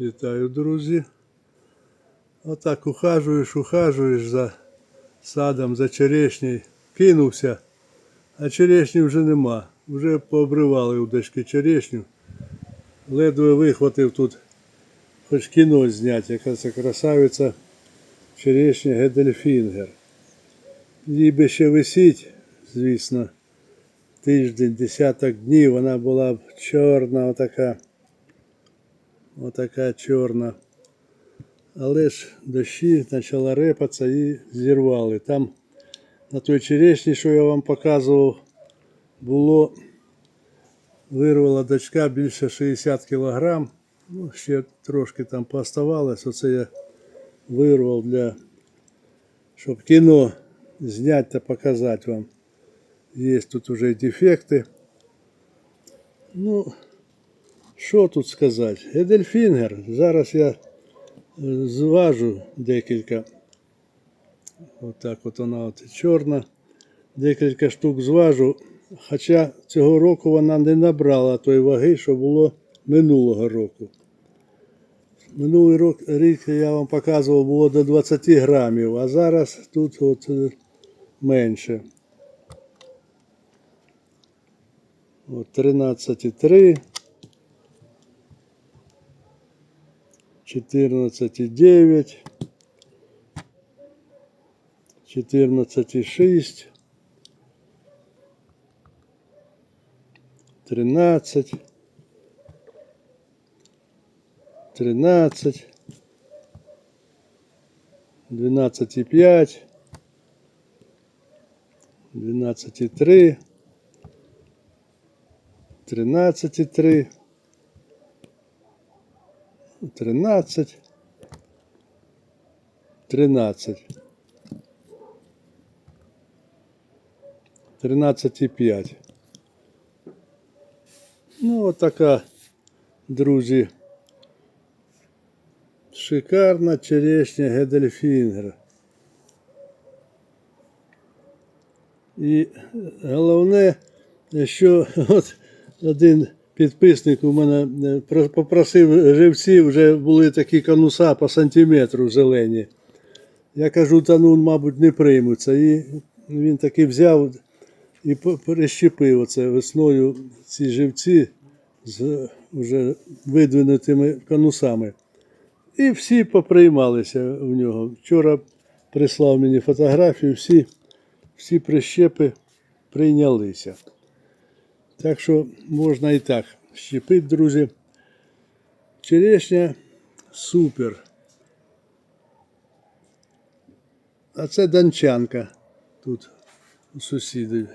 Вітаю, друзі. Отак ухажуєш, ухажуєш за садом, за черешнею. Кинувся, а черешні вже нема. Вже пообривали удочки черешню. Ледве вихватив тут хоч кіно зняти, яка це красавиця черешня Гедельфінгер. Їй ще висіть, звісно, тиждень, десяток днів, вона була б чорна, отака. Отака чорна. Але ж дощі почала репатися і зірвали. Там на той черешні, що я вам показував, було вирвала дочка більше 60 кілограм. Ну, ще трошки там пооставалось. Оце я вирвав для, щоб кіно зняти та показати вам. Є тут уже дефекти. Ну, що тут сказати? Едельфінгер. Зараз я е, зважу декілька. Отак от вона от чорна. Декілька штук зважу. Хоча цього року вона не набрала той ваги, що було минулого року. Минулий рок, рік я вам показував, було до 20 грамів, а зараз тут от е, менше. От 13,3. 14,9, 14,6, 13, 13, 12,5, 12,3, 13,3, 13, 13, 13,5. Ну, от така, друзі, шикарна черешня Гедельфінгер. І головне, що от один підписник у мене е, попросив живці, вже були такі конуса по сантиметру зелені. Я кажу, та ну, мабуть, не приймуться. І він таки взяв і перещепив оце весною ці живці з вже видвинутими конусами. І всі поприймалися в нього. Вчора прислав мені фотографію, всі, всі прищепи прийнялися. Так що можна і так щепити, друзі. Черешня супер. А це данчанка. Тут у сусідів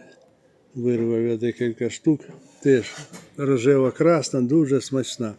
вирвав я декілька штук. Теж рожева красна, дуже смачна.